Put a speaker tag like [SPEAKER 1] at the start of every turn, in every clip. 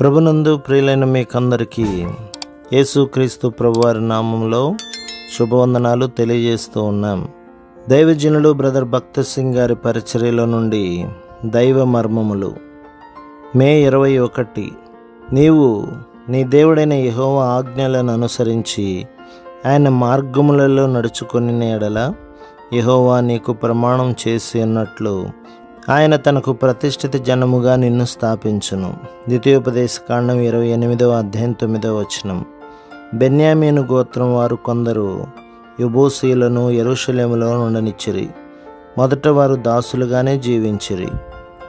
[SPEAKER 1] ప్రభునందు ప్రియులైన మీకందరికీ యేసుక్రీస్తు ప్రభువారి నామంలో శుభవందనాలు తెలియజేస్తూ ఉన్నాం. దైవజనుడు బ్రదర్ భక్త సింగ్ గారి పరిచర్యలో నుండి దైవ మర్మములు. మే ఇరవై ఒకటి నీవు నీ దేవుడైన యహోవ ఆజ్ఞలను అనుసరించి ఆయన మార్గములలో నడుచుకొని నేడల యహోవా నీకు ప్రమాణం చేసి అన్నట్లు ఆయన తనకు ప్రతిష్ఠిత జనముగా నిన్ను స్థాపించును. ద్వితీయోపదేశ కాండం ఇరవై ఎనిమిదవ అధ్యాయం తొమ్మిదవ వచనం. బెన్యామీను గోత్రం వారు కొందరు యుబోసీలను ఎరుషలేములో ఉండనిచ్చిరి. మొదట వారు దాసులుగానే జీవించిరి.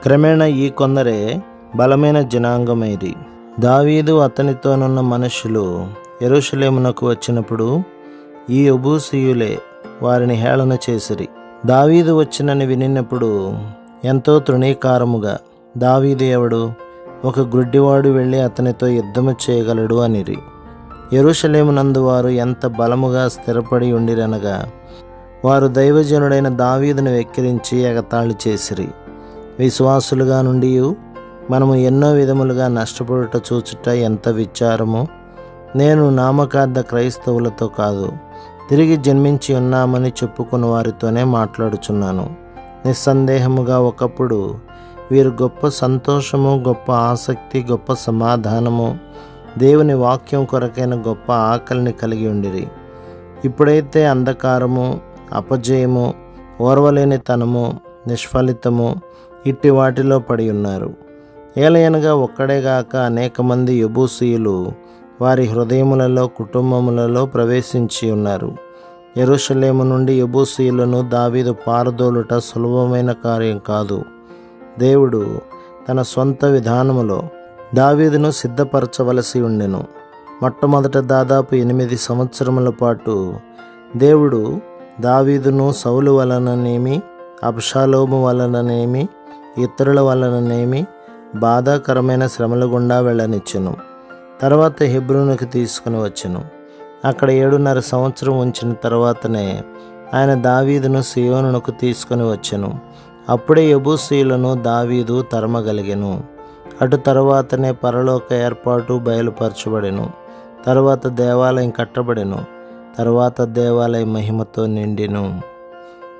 [SPEAKER 1] క్రమేణా ఈ కొందరే బలమైన జనాంగమైరి. దావీదు అతనితోనున్న మనుషులు ఎరుషలేమునకు వచ్చినప్పుడు ఈ ఉబూసీయులే వారిని హేళన చేసిరి. దావీదు వచ్చినని వినినప్పుడు ఎంతో తృణీకారముగా దావీదేవుడు ఒక గుడ్డివాడు వెళ్ళి అతనితో యుద్ధము చేయగలడు అనిరి. ఎరుషలేమునందు వారు ఎంత బలముగా స్థిరపడి ఉండిరనగా వారు దైవజనుడైన దావీదును వెక్కిరించి ఎగతాళి చేసిరి. విశ్వాసులుగా నుండి మనము ఎన్నో విధములుగా నష్టపడుట చూచుట ఎంత విచారము? నేను నామకార్థ క్రైస్తవులతో కాదు తిరిగి జన్మించి ఉన్నామని చెప్పుకున్న వారితోనే మాట్లాడుచున్నాను. నిస్సందేహముగా ఒకప్పుడు వీరు గొప్ప సంతోషము గొప్ప ఆసక్తి గొప్ప సమాధానము దేవుని వాక్యం కొరకైన గొప్ప ఆకలిని కలిగి ఉండిరి. ఇప్పుడైతే అంధకారము అపజయము ఓర్వలేనితనము నిష్ఫలితము ఇట్టి వాటిలో పడి ఉన్నారు. ఏలయనగా ఒక్కడేగాక అనేక మంది యబూసీయులు వారి హృదయములలో కుటుంబములలో ప్రవేశించి ఉన్నారు. ఎరుషలేము నుండి ఎబూసీలను దావీదు పారదోలుట సులభమైన కార్యం కాదు. దేవుడు తన సొంత విధానములో దావీదును సిద్ధపరచవలసి ఉండెను. మొట్టమొదట దాదాపు ఎనిమిది సంవత్సరముల పాటు దేవుడు దావీదును సౌలు వలననేమి అప్షాలోము వలననేమి ఇతరుల వలననేమి బాధాకరమైన శ్రమల గుండా వెళ్ళనిచ్చెను. తర్వాత హెబ్రోనుకి తీసుకుని వచ్చెను. అక్కడ ఏడున్నర సంవత్సరం ఉంచిన తర్వాతనే ఆయన దావీదును సియోనునకు తీసుకుని వచ్చెను. అప్పుడే యబూసీలను దావీదు తరమగలిగెను. అటు తర్వాతనే పరలోక ఏర్పాటు బయలుపరచబడెను. తర్వాత దేవాలయం కట్టబడెను. తర్వాత దేవాలయం మహిమతో నిండెను.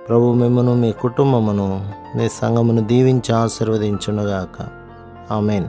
[SPEAKER 1] ప్రభు మిమ్మను మీ కుటుంబమును మీ సంఘమును దీవించి ఆశీర్వదించునుగాక. ఆమెన్.